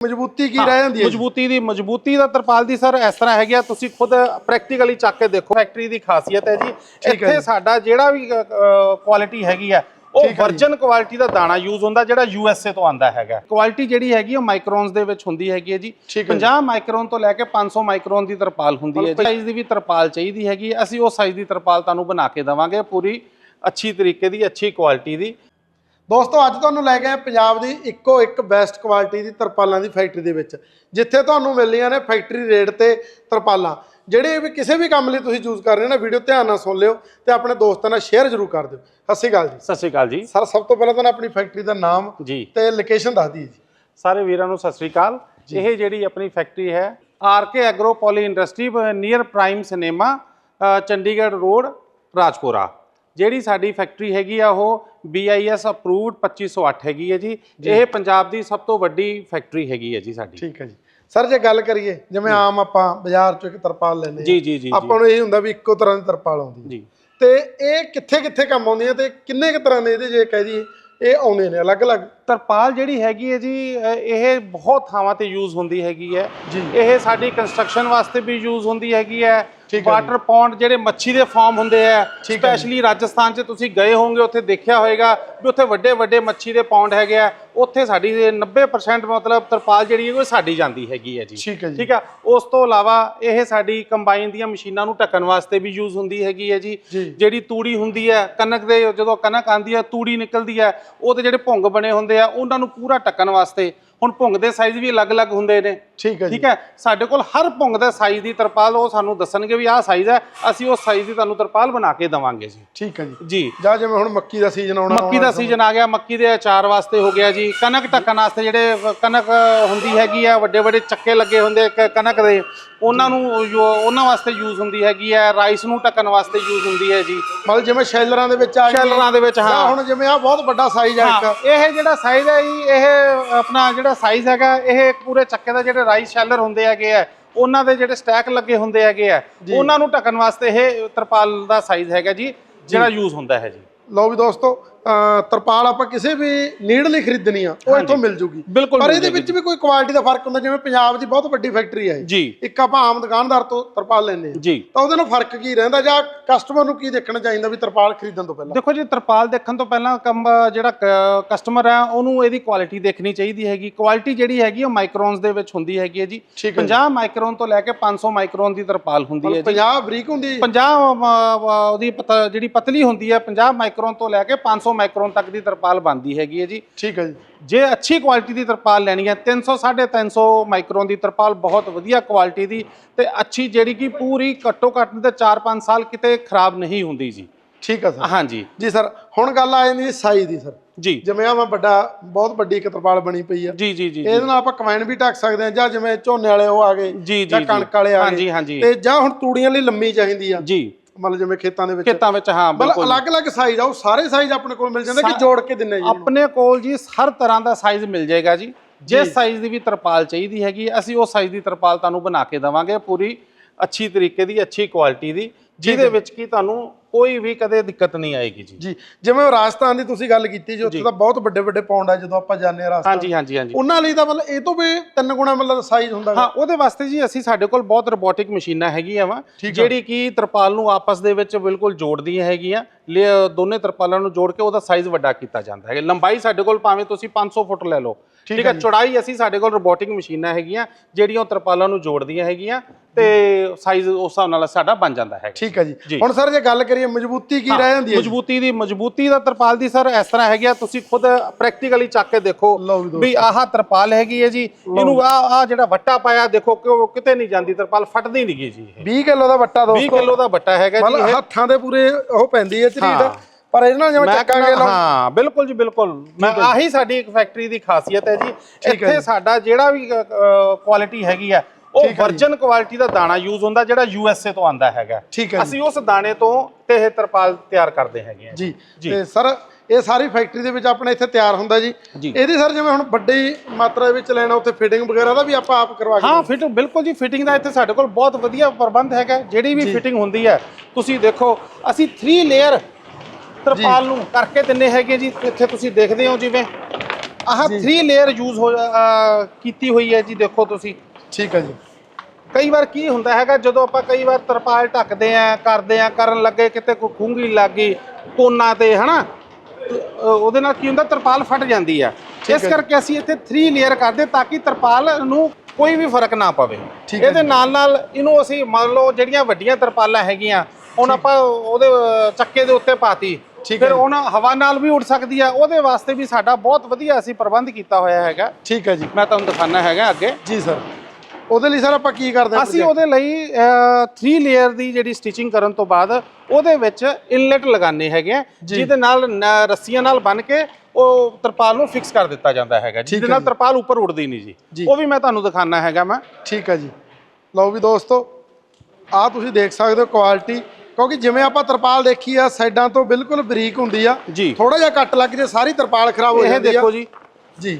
ਮਜ਼ਬੂਤੀ ਕੀ ਰਹਿ ਜਾਂਦੀ ਹੈ? ਮਜ਼ਬੂਤੀ ਦੀ ਮਜ਼ਬੂਤੀ ਦਾ ਤਰਪਾਲ ਦੀ ਸਰ ਇਸ ਤਰ੍ਹਾਂ ਹੈਗੀ ਆ ਤੁਸੀਂ ਖੁਦ ਪ੍ਰੈਕਟੀਕਲੀ ਚੱਕ ਕੇ ਦੇਖੋ ਫੈਕਟਰੀ ਦੀ ਖਾਸੀਅਤ ਹੈ ਜੀ ਇੱਥੇ। ਸਾਡਾ ਜਿਹੜਾ ਵੀ ਕੁਆਲਿਟੀ ਹੈਗੀ ਆ ਉਹ ਹੈ ਜੀ। ਵਰਜਨ ਕੁਆਲਿਟੀ ਦਾ ਦਾਣਾ ਯੂਜ਼ ਹੁੰਦਾ ਜਿਹੜਾ ਯੂ ਐਸ ਏ ਤੋਂ ਆਂਦਾ ਹੈਗਾ ਕੁਆਲਿਟੀ ਜਿਹੜੀ ਹੈਗੀ ਉਹ ਮਾਈਕਰੋਨਸ ਦੇ ਵਿੱਚ ਹੁੰਦੀ ਹੈਗੀ ਹੈ ਜੀ ਠੀਕ ਹੈ ਜੀ। 50 ਮਾਈਕਰੋਨ ਤੋਂ ਲੈ ਕੇ 500 ਮਾਈਕਰੋਨ ਦੀ ਤਰਪਾਲ ਹੁੰਦੀ ਹੈ ਜੀ ਸਾਈਜ਼ ਦੀ ਵੀ ਤਰਪਾਲ ਚਾਹੀਦੀ ਹੈਗੀ। ਅਸੀਂ ਉਹ ਸਾਈਜ਼ ਦੀ ਤਰਪਾਲ ਤੁਹਾਨੂੰ ਬਣਾ ਕੇ ਦੇਵਾਂਗੇ ਪੂਰੀ ਅੱਛੀ ਤਰੀਕੇ ਦੀ ਅੱਛੀ ਕੁਆਲਿਟੀ ਦੀ ਦੋਸਤੋ ਅੱਜ ਤੁਹਾਨੂੰ ਲੈ ਕੇ ਆਏ ਪੰਜਾਬ ਦੀ ਇੱਕੋ ਇੱਕ ਬੈਸਟ ਕੁਆਲਿਟੀ ਦੀ ਤਰਪਾਲਾਂ ਦੀ ਫੈਕਟਰੀ ਦੇ ਵਿੱਚ ਜਿੱਥੇ ਤੁਹਾਨੂੰ ਮਿਲਣੀਆਂ ਨੇ ਫੈਕਟਰੀ ਰੇਟ ਤੇ ਤਰਪਾਲਾਂ। ਜਿਹੜੇ ਵੀ ਕਿਸੇ ਵੀ ਕੰਮ ਲਈ ਤੁਸੀਂ ਯੂਜ਼ ਕਰ ਰਹੇ ਹੋ ਨਾ ਵੀਡੀਓ ਧਿਆਨ ਨਾਲ ਸੁਣ ਲਿਓ ਤੇ ਆਪਣੇ ਦੋਸਤਾਂ ਨਾਲ ਸ਼ੇਅਰ ਜ਼ਰੂਰ ਕਰ ਦਿਓ। ਸਤਿ ਸ਼੍ਰੀ ਅਕਾਲ ਜੀ। ਸਤਿ ਸ਼੍ਰੀ ਅਕਾਲ ਜੀ। ਸਰ ਸਭ ਤੋਂ ਪਹਿਲਾਂ ਤੁਹਾਨੂੰ ਆਪਣੀ ਫੈਕਟਰੀ ਦਾ ਨਾਮ ਜੀ। ਤੇ ਲੋਕੇਸ਼ਨ ਦੱਸ ਦਈਏ ਜੀ। ਸਾਰੇ ਵੀਰਾਂ ਨੂੰ ਸਤਿ ਸ੍ਰੀ ਅਕਾਲ। ਇਹ ਜਿਹੜੀ ਆਪਣੀ ਫੈਕਟਰੀ ਹੈ R K agro poly industry near prime cinema Chandigarh road Rajpura. ਜਿਹੜੀ ਸਾਡੀ ਫੈਕਟਰੀ ਹੈਗੀ ਆ ਉਹ BIS ਅਪਰੂਵਡ 2508 ਹੈਗੀ ਹੈ ਜੀ। ਇਹ ਪੰਜਾਬ ਦੀ ਸਭ ਤੋਂ ਵੱਡੀ ਫੈਕਟਰੀ ਹੈਗੀ ਹੈ ਜੀ ਸਾਡੀ। ਠੀਕ ਹੈ ਜੀ। ਸਰ ਜੇ ਗੱਲ ਕਰੀਏ ਜਿਵੇਂ ਆਮ ਆਪਾਂ ਬਾਜ਼ਾਰ ਚੋਂ ਇੱਕ ਤਰਪਾਲ ਲੈਂਦੇ ਜੀ ਜੀ ਜੀ ਆਪਾਂ ਨੂੰ ਇਹ ਹੁੰਦਾ ਵੀ ਇੱਕੋ ਤਰ੍ਹਾਂ ਦੀ ਤਰਪਾਲ ਆਉਂਦੀ ਜੀ। ਤੇ ਇਹ ਕਿੱਥੇ ਕਿੱਥੇ ਕੰਮ ਆਉਂਦੀਆਂ ਤੇ ਕਿੰਨੇ ਕੁ ਤਰ੍ਹਾਂ ਦੇ ਇਹਦੇ ਜੇ ਕਹਿ ਦਈਏ ਇਹ ਆਉਂਦੇ ਨੇ ਅਲੱਗ-ਅਲੱਗ। ਤਰਪਾਲ ਜਿਹੜੀ ਹੈਗੀ ਹੈ ਜੀ ਇਹ ਬਹੁਤ ਥਾਵਾਂ ਤੇ ਯੂਜ਼ ਹੁੰਦੀ ਹੈਗੀ ਹੈ। ਇਹ ਸਾਡੀ ਕੰਸਟਰਕਸ਼ਨ ਵਾਸਤੇ ਵੀ ਯੂਜ਼ ਹੁੰਦੀ ਹੈਗੀ ਹੈ। ਵਾਟਰ ਪੌਂਡ ਜਿਹੜੇ ਮੱਛੀ ਦੇ ਫਾਰਮ ਹੁੰਦੇ ਆ ਸਪੈਸ਼ਲੀ ਰਾਜਸਥਾਨ 'ਚ ਤੁਸੀਂ ਗਏ ਹੋਵੋਗੇ ਉੱਥੇ ਦੇਖਿਆ ਹੋਵੇਗਾ ਵੀ ਉੱਥੇ ਵੱਡੇ ਵੱਡੇ ਮੱਛੀ ਦੇ ਪੌਂਡ ਹੈਗੇ ਆ। ਉੱਥੇ ਸਾਡੀ 90% ਮਤਲਬ ਤਰਪਾਲ ਜਿਹੜੀ ਹੈ ਉਹ ਸਾਡੀ ਜਾਂਦੀ ਹੈਗੀ ਹੈ ਜੀ। ਠੀਕ ਹੈ ਆ? ਉਸ ਤੋਂ ਇਲਾਵਾ ਇਹ ਸਾਡੀ ਕੰਬਾਈਨ ਦੀਆਂ ਮਸ਼ੀਨਾਂ ਨੂੰ ਢੱਕਣ ਵਾਸਤੇ ਵੀ ਯੂਜ਼ ਹੁੰਦੀ ਹੈਗੀ ਹੈ ਜੀ। ਜੀ। ਜਿਹੜੀ ਤੂੜੀ ਹੁੰਦੀ ਹੈ ਕਣਕ ਦੇ ਜਦੋਂ ਕਣਕ ਆਂਦੀ ਹੈ ਤੂੜੀ ਨਿਕਲਦੀ ਹੈ ਉਹਦੇ ਜਿਹੜੇ ਭੁੰਗ ਬਣੇ ਹੁੰਦੇ ਆ ਉਹਨਾਂ ਨੂੰ ਪੂਰਾ ਢੱਕਣ ਵਾਸਤੇ ਹੁਣ ਭੁੰਗ ਦੇ ਸਾਈਜ਼ ਵੀ ਅਲੱਗ-ਅਲੱਗ ਹੁੰਦੇ ਨੇ। ਠੀਕ ਹੈ ਜੀ। ਠੀਕ ਹੈ? ਸਾਡੇ ਕੋਲ ਹਰ ਭੁੰਗ ਦਾ ਸਾਈਜ਼ ਦੀ ਤਰਪਾਲ ਉਹ ਸਾਨੂੰ ਦੱਸਣਗੇ ਵੀ ਆਹ ਸਾਈਜ਼ ਹੈ ਅਸੀਂ ਉਸ ਸਾਈਜ਼ ਦੀ ਤੁਹਾਨੂੰ ਤਰਪਾਲ ਬਣਾ ਕੇ ਦੇਵਾਂਗੇ ਜੀ। ਠੀਕ ਹੈ ਜੀ। ਜੀ। ਜਾਂ ਜਿਵੇਂ ਹੁਣ ਮੱਕੀ ਦਾ ਸੀਜ਼ਨ ਆਉਣਾ ਮੱਕੀ ਦਾ ਸੀਜ਼ਨ ਆ ਗਿਆ ਮੱਕੀ ਦੇ ਅਚਾਰ ਵਾਸਤੇ ਹੋ ਗਿਆ ਜੀ। ਕਣਕ ਢੱਕਣ ਵਾਸਤੇ ਜਿਹੜੇ ਕਣਕ ਹੁੰਦੀ ਹੈਗੀ ਆ ਵੱਡੇ ਵੱਡੇ ਚੱਕੇ ਲੱਗੇ ਹੁੰਦੇ ਕ- ਕਣਕ ਦੇ ਉਹਨਾਂ ਨੂੰ ਉਹਨਾਂ ਵਾਸਤੇ ਯੂਜ਼ ਹੁੰਦੀ ਹੈਗੀ ਹੈ ਰਾਈਸ ਨੂੰ ਢੱਕਣ ਵਾਸਤੇ ਯੂਜ਼ ਹੁੰਦੀ ਹੈ ਜੀ। ਮਤਲਬ ਜਿਵੇਂ ਸ਼ੈਲਰਾਂ ਦੇ ਵਿੱਚ ਆ ਸ਼ੈਲਰਾਂ ਦੇ ਵਿੱਚ ਹਾਂ। ਹੁਣ ਜਿਵੇਂ ਆ ਬਹੁਤ ਵੱਡਾ ਸਾਈਜ਼ ਆ ਇੱਕ। ਇਹ ਜਿਹੜਾ ਸਾਈਜ਼ ਹੈ ਜੀ ਇਹ ਆਪਣਾ ਜਿਹੜਾ ਸਾਈਜ਼ ਹੈਗਾ ਇਹ ਪੂਰੇ ਚੱਕੇ ਦਾ ਜਿਹੜੇ ਰਾਈਸ ਸ਼ੈਲਰ ਹੁੰਦੇ ਹੈਗੇ ਆ ਉਹਨਾਂ ਦੇ ਜਿਹੜੇ ਸਟੈਕ ਲੱਗੇ ਹੁੰਦੇ ਹੈਗੇ ਆ ਉਹਨਾਂ ਨੂੰ ਢੱਕਣ ਵਾਸਤੇ ਇਹ ਤਰਪਾਲ ਦਾ ਸਾਈਜ਼ ਹੈਗਾ ਜੀ ਜਿਹੜਾ ਯੂਜ਼ ਹੁੰਦਾ ਹੈ ਜੀ। ਲਓ ਵੀ ਦੋਸਤੋ ਤਰਪਾਲ ਆਪਾਂ ਕਿਸੇ ਵੀ ਨੀਡ ਲਈ ਖਰੀਦਣੀ ਆ ਉਹ ਇੱਥੋਂ ਮਿਲ ਜੂਗੀ। ਪਰ ਇਹਦੇ ਵਿੱਚ ਵੀ ਕੋਈ ਕੁਆਲਿਟੀ ਦਾ ਫ਼ਰਕ ਹੁੰਦਾ ਜਿਵੇਂ ਪੰਜਾਬ ਦੀ ਬਹੁਤ ਵੱਡੀ ਫੈਕਟਰੀ ਇਹ। ਜੀ। ਇੱਕ ਆਪਾਂ ਆਮ ਦੁਕਾਨਦਾਰ ਤੋਂ ਤਰਪਾਲ ਲੈਂਦੇ ਆ। ਤਾਂ ਉਹਦੇ ਨਾਲ ਫ਼ਰਕ ਕੀ ਰਹਿੰਦਾ ਜਾਂ ਕਸਟਮਰ ਨੂੰ ਕੀ ਦੇਖਣਾ ਚਾਹੀਦਾ ਵੀ ਤਰਪਾਲ ਖਰੀਦਣ ਤੋਂ ਪਹਿਲਾਂ? ਦੇਖੋ ਜੀ ਤਰਪਾਲ ਦੇਖਣ ਤੋਂ ਪਹਿਲਾਂ ਜਿਹੜਾ ਕਸਟਮਰ ਹੈ ਉਹਨੂੰ ਇਹਦੀ ਕੁਆਲਿਟੀ ਦੇਖਣੀ ਚਾਹੀਦੀ ਹੈਗੀ। ਕੁਆਲਿਟੀ ਜਿਹੜੀ ਹੈਗੀ ਉਹ ਮਾਈਕਰੋਨਸ ਦੇ ਵਿੱਚ ਹੁੰਦੀ ਹੈਗੀ ਹੈ ਜੀ। ਠੀਕ ਹੈ 50 ਮਾਈਕਰੋਨ ਤੋਂ ਲੈ ਕੇ 500 ਮਾਈਕਰੋਨ ਦੀ ਤਰਪਾਲ ਹੁੰਦੀ ਹੈ ਜੀ। 50 ਬਰੀਕ ਹੁੰਦੀ 50 ਅ, ਉਹਦੀ ਜਿਹੜੀ ਪਤਲੀ ਹੁੰਦੀ ਹੈ 50 ਮਾਈਕਰੋਨ ਤੋਂ ਲੈ ਕੇ 500 ਮਾਈਕਰੋਨ ਤੱਕ ਦੀ ਤਰਪਾਲ ਬਣਦੀ ਹੈਗੀ ਹੈ ਜੀ। ਠੀਕ ਹੈ ਜੀ। ਜੇ ਅੱਛੀ ਕੁਆਲਿਟੀ ਦੀ ਤਰਪਾਲ ਲੈਣੀ ਹੈ 300 350 ਮਾਈਕਰੋਨ ਦੀ ਤਰਪਾਲ ਬਹੁਤ ਵਧੀਆ ਕੁਆਲਿਟੀ ਦੀ ਤੇ ਅੱਛੀ ਜਿਹੜੀ ਕਿ ਪੂਰੀ ਘੱਟੋ ਘੱਟ ਤੇ 4-5 ਸਾਲ ਕਿਤੇ ਖਰਾਬ ਨਹੀਂ ਹੁੰਦੀ ਜੀ। ਠੀਕ ਹੈ ਸਰ। ਹਾਂਜੀ। ਜੀ ਸਰ ਹੁਣ ਗੱਲ ਆ ਜਾਂਦੀ ਸਾਈਜ਼ ਦੀ ਸਰ। ਜੀ। ਜਿਵੇਂ ਆ ਮੈਂ ਵੱਡਾ ਬਹੁਤ ਵੱਡੀ ਇੱਕ ਤਰਪਾਲ ਬਣੀ ਪਈ ਆ ਜੀ ਜੀ ਜੀ ਇਹਦੇ ਨਾਲ ਆਪਾਂ ਕਮੈਨ ਵੀ ਢੱਕ ਸਕਦੇ ਆ ਜਾਂ ਜਿਵੇਂ ਝੋਨੇ ਵਾਲੇ ਉਹ ਆ ਗਏ ਜੀ, ਕਣਕ ਵਾਲੇ ਆ ਗਏ। ਤੇ ਜਾਂ ਹੁਣ ਤੂੜੀਆਂ ਲਈ ਲੰਮੀ ਚਾਹੀਦੀ ਆ। ਜੀ। ਮਤਲਬ ਜਿਵੇਂ ਖੇਤਾਂ ਦੇ ਵਿੱਚ। ਖੇਤਾਂ ਵਿੱਚ ਹਾਂ ਮਤਲਬ ਬਿਲਕੁਲ। ਅਲੱਗ-ਅਲੱਗ ਸਾਈਜ਼ ਆ ਉਹ ਸਾਰੇ ਸਾਈਜ਼ ਆਪਣੇ ਕੋਲ ਮਿਲ ਜਾਂਦੇ ਕਿ ਜੋੜ ਕੇ ਦਿੰਨੇ ਜੀ ਆਪਣੇ ਕੋਲ ਜੀ ਹਰ ਤਰ੍ਹਾਂ ਦਾ ਸਾਈਜ਼ ਮਿਲ ਜਾਏਗਾ ਜੀ। ਜਿਸ ਸਾਈਜ਼ ਦੀ ਵੀ ਤਰਪਾਲ ਚਾਹੀਦੀ ਹੈਗੀ ਅਸੀਂ ਉਹ ਸਾਈਜ਼ ਦੀ ਤਰਪਾਲ ਤੁਹਾਨੂੰ ਬਣਾ ਕੇ ਦੇਵਾਂਗੇ ਪੂਰੀ ਅੱਛੀ ਤਰੀਕੇ ਦੀ ਅੱਛੀ ਕੁਆਲਿਟੀ ਦੀ ਜਿਹਦੇ ਵਿੱਚ ਕੀ ਤੁਹਾਨੂੰ ਕੋਈ ਵੀ ਕਦੇ ਦਿੱਕਤ ਨਹੀਂ ਆਏਗੀ ਜੀ। ਜੀ ਜਿਵੇਂ ਉਹ ਰਾਜਸਥਾਨ ਦੀ ਤੁਸੀਂ ਗੱਲ ਕੀਤੀ ਜੀ ਉੱਥੇ ਤਾਂ ਬਹੁਤ ਵੱਡੇ ਵੱਡੇ ਪੌਂਡ ਆ ਜਦੋਂ ਆਪਾਂ ਜਾਂਦੇ ਆ ਰਾਜਸਥਾਨ। ਹਾਂਜੀ ਹਾਂਜੀ ਹਾਂਜੀ। ਉਹਨਾਂ ਲਈ ਤਾਂ ਮਤਲਬ ਇਹ ਤੋਂ ਵੀ ਤਿੰਨ ਗੁਣਾ ਮਤਲਬ ਸਾਈਜ਼ ਹੁੰਦਾ। ਹਾਂ ਉਹਦੇ ਵਾਸਤੇ ਜੀ ਅਸੀਂ ਸਾਡੇ ਕੋਲ ਬਹੁਤ ਰੋਬੋਟਿਕ ਮਸ਼ੀਨਾਂ ਹੈਗੀਆਂ ਵਾ। ਜਿਹੜੀ ਕਿ ਤਰਪਾਲ ਨੂੰ ਆਪਸ ਦੇ ਵਿੱਚ ਬਿਲਕੁਲ ਜੋੜਦੀਆਂ ਹੈਗੀਆਂ। ਲਿ- ਦੋਨੇ ਤਰਪਾਲਾਂ ਨੂੰ ਜੋੜ ਕੇ ਉਹਦਾ ਸਾਈਜ਼ ਵੱਡਾ ਕੀਤਾ ਜਾਂਦਾ ਹੈ ਲੰਬਾਈ ਸਾਡੇ ਕੋਲ ਭਾਵੇਂ ਤੁਸੀਂ 500 ਫੁੱਟ ਲੈ ਲਓ। ਠੀਕ ਹੈ ਚੌੜਾਈ ਅਸੀਂ ਸਾਡੇ ਕੋਲ ਰੋਬੋਟਿਕ ਮਸ਼ੀਨਾਂ ਹੈਗੀਆਂ ਜਿਹੜੀਆਂ ਤਰਪਾਲਾਂ ਨੂੰ ਜੋੜਦੀਆਂ ਹੈਗੀਆਂ ਤੇ ਸਾਈਜ਼ ਉਸ ਹਿਸਾਬ ਨਾਲ ਸਾਡਾ ਬਣ ਜਾਂਦਾ ਹੈ ਠੀਕ ਹੈ ਜੀ। ਹੁਣ ਸਰ ਜੇ ਗੱਲ ਕਰੀਏ ਮਜ਼ਬੂਤੀ ਕੀ ਰਹਿ ਜਾਂਦੀ ਹੈ? ਮਜ਼ਬੂਤੀ ਦੀ ਮਜ਼ਬੂਤੀ ਦਾ ਤਰਪਾਲ ਦੀ ਸਰ ਇਸ ਤਰ੍ਹਾਂ ਹੈਗੀ ਤੁਸੀਂ ਖੁਦ ਪ੍ਰੈਕਟੀਕਲੀ ਚੱਕ ਕੇ ਦੇਖੋ ਵੀ ਆਹ ਤਰਪਾਲ ਹੈਗੀ ਹੈ ਜੀ। ਇਹਨੂੰ ਆ ਆ ਜਿਹੜਾ ਵੱਟਾ ਪਾਇਆ ਦੇਖੋ ਕਿ ਉਹ ਕਿਤੇ ਨਹੀਂ ਜਾਂਦੀ ਤਰਪਾਲ ਫਟਦੀ ਨਹੀਂ ਗਈ ਜੀ ਇਹ। 20 ਕਿਲੋ ਦਾ ਵੱਟਾ 20 ਦੋਸਤੋ ਕਿਲੋ ਦਾ ਵੱਟਾ ਹੈਗਾ ਜੀ ਮਤਲਬ ਹੱਥਾਂ ਦੇ ਪੂਰੇ ਉਹ ਪੈਂਦੀ ਹੈ ਝਰੀਟ। ਹਾਂ। ਪਰ ਇਹਦੇ ਨਾਲ ਜਿਵੇਂ ਚੱਕਾਂਗੇ ਹਾਂ ਬਿਲਕੁਲ ਜੀ ਬਿਲਕੁਲ। ਮੈਂ ਆਹੀ ਸਾਡੀ ਇੱਕ ਫੈਕਟਰੀ ਦੀ ਖਾਸੀਅਤ ਹੈ ਜੀ। ਇੱਥੇ ਸਾਡਾ ਜਿਹੜਾ ਵੀ ਕੁਆਲਿਟੀ ਹੈਗੀ ਆ ਉਹ ਵਰਜਨ ਕੁਆਲਿਟੀ ਦਾ ਦਾਣਾ ਯੂਜ਼ ਹੁੰਦਾ ਜਿਹੜਾ ਯੂ ਐਸ ਏ ਤੋਂ ਆਂਦਾ ਹੈਗਾ। ਠੀਕ ਹੈ। ਅਸੀਂ ਉਸ ਦਾਣੇ ਤੋਂ ਤੇ ਇਹ ਤਰਪਾਲ ਤਿਆਰ ਕਰਦੇ ਹੈਗੇ ਆ ਜੀ। ਤੇ ਸਰ ਇਹ ਸਾਰੀ ਫੈਕਟਰੀ ਦੇ ਵਿੱਚ ਆਪਣੇ ਇੱਥੇ ਤਿਆਰ ਹੁੰਦਾ ਜੀ। ਇਹਦੀ ਸਰ ਜਿਵੇਂ ਹੁਣ ਵੱਡੀ ਮਾਤਰਾ ਵਿੱਚ ਲੈਣਾ ਉੱਥੇ ਫਿਟਿੰਗ ਵਗੈਰਾ ਦਾ ਵੀ ਆਪਾਂ ਆਪ ਕਰਵਾ ਕੇ ਹਾਂ ਫਿਟ ਬਿਲਕੁਲ ਜੀ ਫਿਟਿੰਗ ਦਾ ਇੱਥੇ ਸਾਡੇ ਕੋਲ ਬਹੁਤ ਵਧੀਆ ਪ੍ਰਬੰਧ ਹੈਗਾ। ਜਿਹੜੀ ਵੀ ਫਿਟਿੰਗ ਹੁੰਦੀ ਹੈ ਤੁਸੀਂ ਦੇਖੋ ਅਸੀਂ 3 ਲੇਅਰ ਤਰਪਾਲ ਨੂੰ ਕਰਕੇ ਦਿੰਨੇ ਹੈਗੇ ਜੀ। ਇੱਥੇ ਤੁਸੀਂ ਦੇਖਦੇ ਹੋ ਜਿਵੇਂ ਆਹ 3 ਲੇਅਰ ਯੂਜ਼ ਹੋ ਕੀਤੀ ਹੋਈ ਹੈ ਜੀ ਦੇਖੋ ਤੁਸੀਂ। ਠੀਕ ਹੈ ਜੀ। ਕਈ ਵਾਰ ਕੀ ਹੁੰਦਾ ਹੈਗਾ ਜਦੋਂ ਆਪਾਂ ਕਈ ਵਾਰ ਤਰਪਾਲ ਢੱਕਦੇ ਆ ਕਰਦੇ ਆ ਕਰਨ ਲੱਗੇ ਕਿਤੇ ਕੋਈ ਖੁੰਗੀ ਲੱਗ ਗਈ ਕੋਨਾ ਤੇ ਹਨਾ? ਉਹਦੇ ਨਾਲ ਕੀ ਹੁੰਦਾ ਤਰਪਾਲ ਫਟ ਜਾਂਦੀ ਆ। ਇਸ ਕਰਕੇ ਅਸੀਂ ਇੱਥੇ 3 ਲੇਅਰ ਕਰਦੇ ਤਾਂ ਕਿ ਤਰਪਾਲ ਨੂੰ ਕੋਈ ਵੀ ਫ਼ਰਕ ਨਾ ਪਵੇ। ਠੀਕ ਹੈ ਇਹਦੇ ਨਾਲ ਨਾਲ ਇਹਨੂੰ ਅਸੀਂ ਮੰਨ ਲਓ ਜਿਹੜੀਆਂ ਵੱਡੀਆਂ ਤਰਪਾਲਾਂ ਹੈਗੀਆਂ ਹੁਣ ਆਪਾਂ ਉਹਦੇ ਚੱਕੇ ਦੇ ਉੱਤੇ ਪਾਤੀ ਠੀਕ ਹੈ ਫਿਰ। ਉਹਨਾਂ ਹਵਾ ਨਾਲ ਵੀ ਉੱਡ ਸਕਦੀ ਆ ਉਹਦੇ ਵਾਸਤੇ ਵੀ ਸਾਡਾ ਬਹੁਤ ਵਧੀਆ ਅਸੀਂ ਪ੍ਰਬੰਧ ਕੀਤਾ ਹੋਇਆ ਹੈਗਾ। ਠੀਕ ਹੈ ਜੀ। ਮੈਂ ਤੁਹਾਨੂੰ ਦਿਖਾਣਾ ਹੈਗਾ ਅੱਗੇ। ਜੀ ਸਰ। ਉਹਦੇ ਲਈ ਸਰ ਆਪਾਂ ਕੀ ਕਰਦੇ ਹਾਂ ਅਸੀਂ ਉਹਦੇ ਲਈ 3 ਲੇਅਰ ਦੀ ਜਿਹੜੀ ਸਟਿਚਿੰਗ ਕਰਨ ਤੋਂ ਬਾਅਦ ਉਹਦੇ ਵਿੱਚ ਇਨਲੈਟ ਲਗਾਣੇ ਹੈਗੇ ਆ ਜਿਹਦੇ ਨਾਲ ਰੱਸੀਆਂ ਨਾਲ ਬੰਨ ਕੇ ਉਹ ਤਰਪਾਲ ਨੂੰ ਫਿਕਸ ਕਰ ਦਿੱਤਾ ਜਾਂਦਾ ਹੈਗਾ ਜਿਹਦੇ ਨਾਲ। ਤਰਪਾਲ ਉੱਪਰ ਉੱਡਦੀ ਨਹੀਂ ਜੀ। ਉਹ ਵੀ ਮੈਂ ਤੁਹਾਨੂੰ ਦਿਖਾਣਾ ਹੈਗਾ ਮੈਂ। ਠੀਕ ਹੈ ਜੀ। ਲਓ ਵੀ ਦੋਸਤੋ ਆ ਤੁਸੀਂ ਦੇਖ ਸਕਦੇ ਹੋ ਕੁਆਲਿਟੀ ਕਿਉਂਕਿ ਜਿਵੇਂ ਆਪਾਂ ਤਰਪਾਲ ਦੇਖੀ ਆ ਸਾਈਡਾਂ ਤੋਂ ਬਿਲਕੁਲ ਬਰੀਕ ਹੁੰਦੀ ਆ। ਥੋੜਾ ਜਿਹਾ ਕੱਟ ਲੱਗ ਜੇ ਸਾਰੀ ਤਰਪਾਲ ਖਰਾਬ ਹੋ ਇਹ ਜਾਂਦੀ ਆ। ਦੇਖੋ ਜੀ। ਜੀ।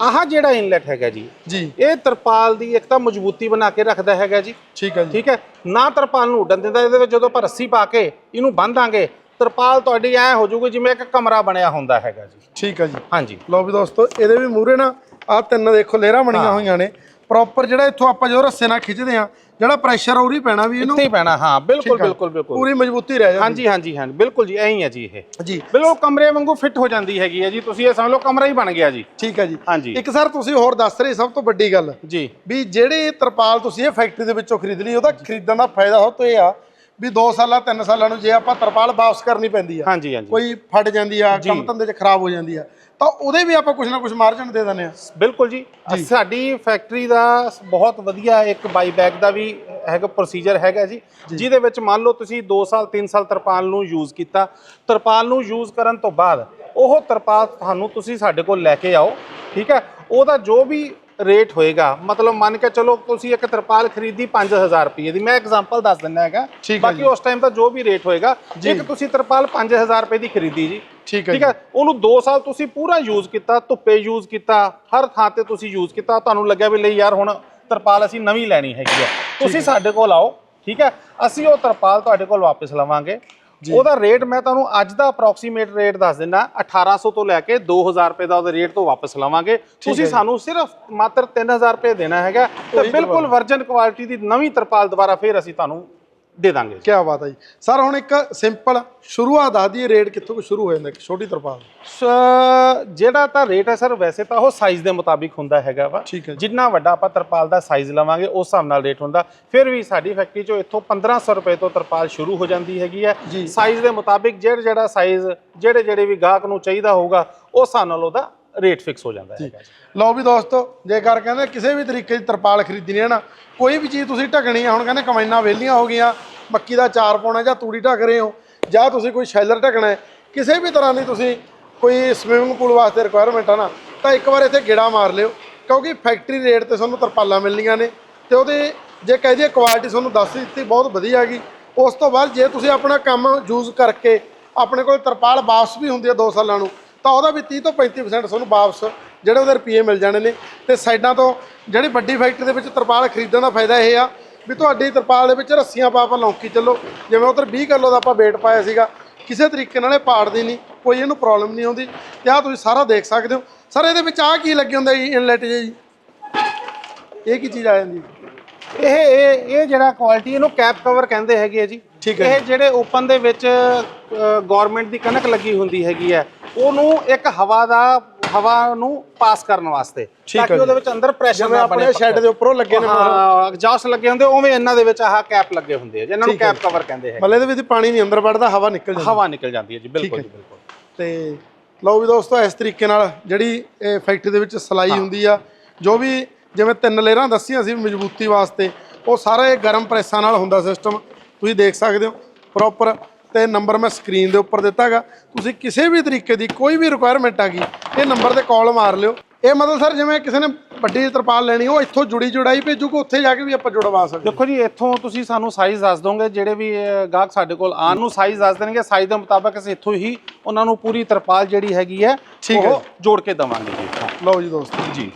ਆਹ ਜਿਹੜਾ ਇਨਲੈਟ ਹੈਗਾ ਜੀ ਜੀ। ਇਹ ਤਰਪਾਲ ਦੀ ਇੱਕ ਤਾਂ ਮਜ਼ਬੂਤੀ ਬਣਾ ਕੇ ਰੱਖਦਾ ਹੈਗਾ ਜੀ। ਠੀਕ ਹੈ ਜੀ। ਠੀਕ ਹੈ? ਨਾ ਤਰਪਾਲ ਨੂੰ ਉੱਡਣ ਦਿੰਦਾ ਇਹਦੇ ਵਿੱਚ ਜਦੋਂ ਆਪਾਂ ਰੱਸੀ ਪਾ ਕੇ ਇਹਨੂੰ ਬੰਨ ਦਾਂਗੇ ਤਰਪਾਲ ਤੁਹਾਡੀ ਐ ਹੋ ਜਾਊਗੀ ਜਿਵੇਂ ਇੱਕ ਕਮਰਾ ਬਣਿਆ ਹੁੰਦਾ ਹੈਗਾ ਜੀ। ਠੀਕ ਹੈ ਜੀ। ਹਾਂਜੀ। ਲਓ ਵੀ ਦੋਸਤੋ ਇਹਦੇ ਵੀ ਮੂਰੇ ਨਾ ਆ ਤਿੰਨ ਦੇਖੋ ਲੇਅਰਾਂ ਬਣੀਆਂ ਹੋਈਆਂ ਨੇ। ਪ੍ਰੋਪਰ ਜਿਹੜਾ ਇੱਥੋਂ ਆਪਾਂ ਜਦੋਂ ਰੱਸੇ ਨਾਲ ਖਿੱਚਦੇ ਆ ਜਿਹੜਾ ਪ੍ਰੈਸ਼ਰ ਉਰੀ ਪੈਣਾ ਵੀ ਇਹਨੂੰ। ਇੱਥੇ ਹੀ ਪੈਣਾ ਹਾਂ ਬਿਲਕੁਲ। ਬਿਲਕੁਲ ਬਿਲਕੁਲ। ਪੂਰੀ ਮਜ਼ਬੂਤੀ ਰਹਿ ਜਾਂਦੀ। ਹਾਂਜੀ ਹਾਂਜੀ ਹਾਂ ਬਿਲਕੁਲ ਜੀ ਐਂ ਹੀ ਹੈ ਜੀ ਇਹ। ਜੀ। ਬਿਲਕੁਲ ਕਮਰੇ ਵਾਂਗੂ ਫਿੱਟ ਹੋ ਜਾਂਦੀ ਹੈਗੀ ਹੈ ਜੀ ਤੁਸੀਂ ਇਹ ਸਮਝ ਲਓ ਕਮਰਾ ਹੀ ਬਣ ਗਿਆ ਜੀ। ਠੀਕ ਹੈ ਜੀ। ਹਾਂਜੀ। ਇੱਕ ਸਰ ਤੁਸੀਂ ਹੋਰ ਦੱਸ ਰਹੇ ਸਭ ਤੋਂ ਵੱਡੀ ਗੱਲ ਜੀ। ਵੀ ਜਿਹੜੇ ਤਰਪਾਲ ਤੁਸੀਂ ਇਹ ਫੈਕਟਰੀ ਦੇ ਵਿੱਚੋਂ ਖਰੀਦ ਲਈ ਉਹਦਾ ਖਰੀਦਣ ਦਾ ਫਾਇਦਾ ਹੋ ਤੋਂ ਇਹ ਆ ਵੀ 2 ਸਾਲਾਂ 3 ਸਾਲਾਂ ਨੂੰ ਜੇ ਆਪਾਂ ਤਰਪਾਲ ਵਾਪਸ ਕਰਨੀ ਪੈਂਦੀ ਆ ਹਾਂਜੀ ਹਾਂਜੀ। ਕੋਈ ਫਟ ਜਾਂਦੀ ਆ ਕੰਮ ਧੰਦੇ 'ਚ ਖਰਾਬ ਹੋ ਜਾਂਦੀ ਆ ਤਾਂ ਉਹਦੇ ਵੀ ਆਪਾਂ ਕੁਝ ਨਾ ਕੁਝ ਮਾਰਜਨ ਦੇ ਦਿੰਦੇ ਆ ਬਿਲਕੁਲ ਜੀ। ਸਾਡੀ ਫੈਕਟਰੀ ਦਾ ਬਹੁਤ ਵਧੀਆ ਇੱਕ ਬਾਈਬੈਕ ਦਾ ਵੀ ਹੈਗਾ ਪ੍ਰੋਸੀਜਰ ਹੈਗਾ ਜੀ। ਜਿਹਦੇ ਵਿੱਚ ਮੰਨ ਲਓ ਤੁਸੀਂ 2 ਸਾਲ 3 ਸਾਲ ਤਰਪਾਲ ਨੂੰ ਯੂਜ਼ ਕੀਤਾ। ਤਰਪਾਲ ਨੂੰ ਯੂਜ਼ ਕਰਨ ਤੋਂ ਬਾਅਦ ਉਹ ਤਰਪਾਲ ਤੁਹਾਨੂੰ ਤੁਸੀਂ ਸਾਡੇ ਕੋਲ ਲੈ ਕੇ ਆਓ ਠੀਕ ਹੈ? ਉਹਦਾ ਜੋ ਵੀ ਰੇਟ ਹੋਏਗਾ। ਮਤਲਬ ਮੰਨ ਕੇ ਚਲੋ ਤੁਸੀਂ ਇੱਕ ਤਰਪਾਲ ਖਰੀਦੀ 5000 ਰੁਪਏ ਦੀ। ਮੈਂ ਐਗਜ਼ਾਮਪਲ ਦੱਸ ਦਿੰਦਾ ਹੈਗਾ। ਬਾਕੀ ਉਸ ਟਾਈਮ ਦਾ ਜੋ ਵੀ ਰੇਟ ਹੋਏਗਾ ਇੱਕ ਤੁਸੀਂ ਤਰਪਾਲ 5000 ਰੁਪਏ ਦੀ ਖਰੀਦੀ ਜੀ। ਠੀਕ ਹੈ ਠੀਕ ਹੈ? ਉਹਨੂੰ 2 ਸਾਲ ਤੁਸੀਂ ਪੂਰਾ ਯੂਜ਼ ਕੀਤਾ ਧੁੱਪੇ ਯੂਜ਼ ਕੀਤਾ ਹਰ ਥਾਂ ਤੇ ਤੁਸੀਂ ਯੂਜ਼ ਕੀਤਾ। ਤੁਹਾਨੂੰ ਲੱਗਿਆ ਵੀ ਲਈ ਯਾਰ ਹੁਣ ਤਰਪਾਲ ਅਸੀਂ ਨਵੀਂ ਲੈਣੀ ਹੈਗੀ ਹੈ ਤੁਸੀਂ ਸਾਡੇ ਕੋਲ ਆਓ ਠੀਕ ਹੈ? ਅਸੀਂ ਉਹ ਤਰਪਾਲ ਤੁਹਾਡੇ ਕੋਲ ਵਾਪਸ ਲਵਾਂਗੇ। ਉਹਦਾ ਰੇਟ ਮੈਂ ਤੁਹਾਨੂੰ ਅੱਜ ਦਾ ਅਪਰੋਕਸੀਮੇਟ ਰੇਟ ਦੱਸ ਦਿੰਦਾ 1800 ਤੋਂ ਲੈ ਕੇ 2000 ਰੁਪਏ ਦਾ ਉਹਦੇ ਰੇਟ ਤੋਂ ਵਾਪਸ ਲਵਾਂਗੇ। ਤੁਸੀਂ ਸਾਨੂੰ ਸਿਰਫ ਮਾਤਰ 3000 ਰੁਪਏ ਦੇਣਾ ਹੈਗਾ ਤੇ ਬਿਲਕੁਲ ਵਰਜਨ ਕੁਆਲਿਟੀ ਦੀ ਨਵੀਂ ਤਰਪਾਲ ਦੁਬਾਰਾ ਫੇਰ ਅਸੀਂ ਤੁਹਾਨੂੰ ਦੇ ਦਾਂਗੇ ਕੀ ਬਾਤ ਹੈ ਜੀ। ਸਰ ਹੁਣ ਇੱਕ ਸਿੰਪਲ ਸ਼ੁਰੂਆਤ ਦੱਸ ਦਈਏ ਰੇਟ ਕਿੱਥੋਂ ਕੁ ਸ਼ੁਰੂ ਹੋ ਜਾਂਦਾ ਇੱਕ ਛੋਟੀ ਤਰਪਾਲ। ਜਿਹੜਾ ਤਾਂ ਰੇਟ ਹੈ ਸਰ ਵੈਸੇ ਤਾਂ ਉਹ ਸਾਈਜ਼ ਦੇ ਮੁਤਾਬਿਕ ਹੁੰਦਾ ਹੈਗਾ ਵਾ। ਜਿੰਨਾ ਵੱਡਾ ਆਪਾਂ ਤਰਪਾਲ ਦਾ ਸਾਈਜ਼ ਲਵਾਂਗੇ ਉਸ ਹਿਸਾਬ ਨਾਲ ਰੇਟ ਹੁੰਦਾ। ਫਿਰ ਵੀ ਸਾਡੀ ਫੈਕਟਰੀ 'ਚੋਂ ਇੱਥੋਂ 1500 ਰੁਪਏ ਤੋਂ ਤਰਪਾਲ ਸ਼ੁਰੂ ਹੋ ਜਾਂਦੀ ਹੈਗੀ ਹੈ। ਸਾਈਜ਼ ਦੇ ਮੁਤਾਬਿਕ ਜਿਹੜਾ ਜਿਹੜਾ ਸਾਈਜ਼ ਜਿਹੜੇ ਜਿਹੜੇ ਵੀ ਗਾਹਕ ਨੂੰ ਚਾਹੀਦਾ ਹੋਊਗਾ ਉਸ ਹਿਸਾਬ ਨਾਲ ਉਹਦਾ ਰੇਟ ਫਿਕਸ ਹੋ ਜਾਂਦਾ ਜੀ। ਲਓ ਵੀ ਦੋਸਤੋ ਜੇਕਰ ਕਹਿੰਦੇ ਕਿਸੇ ਵੀ ਤਰੀਕੇ ਦੀ ਤਰਪਾਲ ਖਰੀਦਣੀ ਹੈ ਨਾ ਕੋਈ ਵੀ ਚੀਜ਼ ਤੁਸੀਂ ਢਕਣੀ ਆ ਹੁਣ ਕਹਿੰਦੇ ਕਮਾਈਨਾਂ ਵਿਹਲੀਆਂ ਹੋ ਗਈਆਂ ਮੱਕੀ ਦਾ ਚਾਰ ਪਾਉਣਾ ਜਾਂ ਤੂੜੀ ਢੱਕ ਰਹੇ ਹੋ ਜਾਂ ਤੁਸੀਂ ਕੋਈ ਸ਼ੈਲਰ ਢਕਣਾ ਹੈ ਕਿਸੇ ਵੀ ਤਰ੍ਹਾਂ ਦੀ ਤੁਸੀਂ ਕੋਈ ਸਵਿਮਿੰਗ ਪੂਲ ਵਾਸਤੇ ਰਿਕੁਆਇਰਮੈਂਟ ਆ ਨਾ ਤਾਂ ਇੱਕ ਵਾਰ ਇੱਥੇ ਗੇੜਾ ਮਾਰ ਲਿਓ ਕਿਉਂਕਿ ਫੈਕਟਰੀ ਰੇਟ ਤੇ ਤੁਹਾਨੂੰ ਤਰਪਾਲਾਂ ਮਿਲਣੀਆਂ ਨੇ ਤੇ ਉਹਦੇ ਜੇ ਕਹਿ ਦਈਏ ਕੁਆਲਿਟੀ ਤੁਹਾਨੂੰ ਦੱਸ ਦਿੱਤੀ ਬਹੁਤ ਵਧੀਆ ਹੈਗੀ। ਉਸ ਤੋਂ ਬਾਅਦ ਜੇ ਤੁਸੀਂ ਆਪਣਾ ਕੰਮ ਯੂਜ਼ ਕਰਕੇ ਆਪਣੇ ਕੋਲ ਤਰਪਾਲ ਵਾਪਸ ਵੀ ਹੁੰਦੀ ਹੈ 2 ਸਾਲਾਂ ਨੂੰ ਤਾਂ ਉਹਦਾ ਵੀ 30 ਤੋਂ 35% ਤੁਹਾਨੂੰ ਵਾਪਸ ਜਿਹੜੇ ਉਹਦੇ ਰੁਪਏ ਮਿਲ ਜਾਣੇ ਨੇ। ਤੇ ਸਾਈਡਾਂ ਤੋਂ ਜਿਹੜੀ ਵੱਡੀ ਫੈਕਟਰੀ ਦੇ ਵਿੱਚ ਤਰਪਾਲ ਖਰੀਦਣ ਦਾ ਫਾਇਦਾ ਇਹ ਆ ਵੀ ਤੁਹਾਡੀ ਤਰਪਾਲ ਦੇ ਵਿੱਚ ਰੱਸੀਆਂ ਪਾ ਪਾ ਲੌਂਕੀ ਚੱਲੋ। ਜਿਵੇਂ ਉਧਰ 20 ਕਿਲੋ ਦਾ ਆਪਾਂ weight ਪਾਇਆ ਸੀਗਾ ਕਿਸੇ ਤਰੀਕੇ ਨਾਲ ਇਹ ਪਾੜਦੀ ਨਹੀਂ ਕੋਈ ਇਹਨੂੰ ਪ੍ਰੋਬਲਮ ਨਹੀਂ ਆਉਂਦੀ। ਤੇ ਆਹ ਤੁਸੀਂ ਸਾਰਾ ਦੇਖ ਸਕਦੇ ਹੋ। ਸਰ ਇਹਦੇ ਵਿੱਚ ਆਹ ਕੀ ਲੱਗੇ ਹੁੰਦਾ ਜੀ ਇਨਲੈਟ ਜੀ? ਇਹ ਕੀ ਚੀਜ਼ ਆ ਜਾਂਦੀ ਇਹ ਇਹ ਇਹ ਜਿਹੜਾ ਕੁਆਲਿਟੀ ਇਹਨੂੰ ਕੈਪ ਕਵਰ ਕਹਿੰਦੇ ਹੈਗੇ ਆ ਜੀ। ਇਹ ਜਿਹੜੇ ਓਪਨ ਦੇ ਵਿੱਚ ਗਵਰਨਮੈਂਟ ਦੀ ਕਣਕ ਲੱਗੀ ਹੁੰਦੀ ਹੈਗੀ ਹੈ ਉਹਨੂੰ ਇੱਕ ਹਵਾ ਦਾ ਹਵਾ ਨੂੰ ਪਾਸ ਕਰਨ ਵਾਸਤੇ। ਠੀਕ ਤਾਂ ਕਿ ਉਹਦੇ ਵਿੱਚ ਅੰਦਰ ਪ੍ਰੈਸ਼ਰ ਨਾ ਆਪਣੇ ਬਣੇ ਸ਼ੈੱਡ ਦੇ ਉੱਪਰੋਂ ਲੱਗੇ ਨੇ ਐਗਜ਼ਾਸਟ ਲੱਗੇ ਹੁੰਦੇ ਉਵੇਂ ਇਹਨਾਂ ਦੇ ਵਿੱਚ ਆਹ ਕੈਪ ਲੱਗੇ ਹੁੰਦੇ ਆ ਜਿਹਨਾਂ ਨੂੰ। ਕੈਪ ਕਵਰ ਕਹਿੰਦੇ ਹੈ ਮਤਲਬ ਇਹਦੇ ਵਿੱਚ ਪਾਣੀ ਨਹੀਂ ਅੰਦਰ ਵੜਦਾ ਹਵਾ ਨਿਕਲ ਜਾਂਦੀ। ਹਵਾ ਨਿਕਲ ਜਾਂਦੀ ਹੈ ਜੀ ਬਿਲਕੁਲ। ਜੀ ਬਿਲਕੁਲ। ਤੇ ਲਓ ਵੀ ਦੋਸਤੋ ਇਸ ਤਰੀਕੇ ਨਾਲ ਜਿਹੜੀ ਇਹ ਫੈਕਟਰੀ ਦੇ ਵਿੱਚ ਸਲਾਈ ਹੁੰਦੀ ਆ ਜੋ ਵੀ ਜਿਵੇਂ ਤਿੰਨ ਲੇਅਰਾਂ ਦੱਸੀਆਂ ਸੀ ਮਜ਼ਬੂਤੀ ਵਾਸਤੇ ਉਹ ਸਾਰਾ ਇਹ ਗਰਮ ਪ੍ਰੈਸਾਂ ਨਾਲ ਹੁੰਦਾ ਸਿਸਟਮ ਤੁਸੀਂ ਦੇਖ ਸਕਦੇ ਹੋ ਪ੍ਰੋਪਰ ਤੇ ਨੰਬਰ ਮੈਂ ਸਕਰੀਨ ਦੇ ਉੱਪਰ ਦਿੱਤਾ ਹੈਗਾ ਤੁਸੀਂ ਕਿਸੇ ਵੀ ਤਰੀਕੇ ਦੀ ਕੋਈ ਵੀ ਰਿਕੁਆਇਰਮੈਂਟ ਆ ਗਈ ਇਹ ਨੰਬਰ ਤੇ ਕਾਲ ਮਾਰ ਲਿਓ। ਇਹ ਮਤਲਬ ਸਰ ਜਿਵੇਂ ਕਿਸੇ ਨੇ ਵੱਡੀ ਤਰਪਾਲ ਲੈਣੀ ਉਹ ਇੱਥੋਂ ਜੁੜੀ ਜੁੜਾਈ ਭੇਜੂਗਾ ਉੱਥੇ ਜਾ ਕੇ ਵੀ ਆਪਾਂ ਜੁੜਵਾ ਸਕਦੇ ਦੇਖੋ ਜੀ ਇੱਥੋਂ ਤੁਸੀਂ ਸਾਨੂੰ ਸਾਈਜ਼ ਦੱਸ ਦੋਗੇ ਜਿਹੜੇ ਵੀ ਗਾਹਕ ਸਾਡੇ ਕੋਲ ਆਉਣ ਨੂੰ ਸਾਈਜ਼ ਦੱਸ ਦੇਣਗੇ। ਸਾਈਜ਼ ਦੇ ਮੁਤਾਬਕ ਅਸੀਂ ਇੱਥੋਂ ਹੀ ਉਹਨਾਂ ਨੂੰ ਪੂਰੀ ਤਰਪਾਲ ਜਿਹੜੀ ਹੈਗੀ ਹੈ ਠੀਕ ਹੈ ਉਹ ਜੋੜ ਕੇ ਦਵਾਂਗੇ ਜੀ ਲਓ ਜੀ ਦੋਸਤੋ। ਜੀ।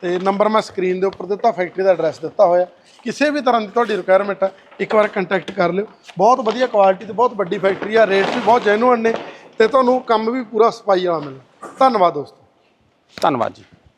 ਤੇ ਨੰਬਰ ਮੈਂ ਸਕਰੀਨ ਦੇ ਉੱਪਰ ਦਿੱਤਾ ਫੈਕਟਰੀ ਦਾ ਐਡਰੈਸ ਦਿੱਤਾ ਹੋਇਆ। ਕਿਸੇ ਵੀ ਤਰ੍ਹਾਂ ਦੀ ਤੁਹਾਡੀ ਰਿਕੁਆਇਰਮੈਂਟ ਹੈ ਇੱਕ ਵਾਰ ਕੰਟੈਕਟ ਕਰ ਲਿਓ। ਬਹੁਤ ਵਧੀਆ ਕੁਆਲਿਟੀ ਤੇ ਬਹੁਤ ਵੱਡੀ ਫੈਕਟਰੀ ਆ ਰੇਟ ਵੀ ਬਹੁਤ ਜੈਨੂਅਨ ਨੇ ਤੇ ਤੁਹਾਨੂੰ ਕੰਮ ਵੀ ਪੂਰਾ ਸਫ਼ਾਈ ਵਾਲਾ ਮਿਲਣਾ। ਧੰਨਵਾਦ ਦੋਸਤੋ। ਧੰਨਵਾਦ ਜੀ।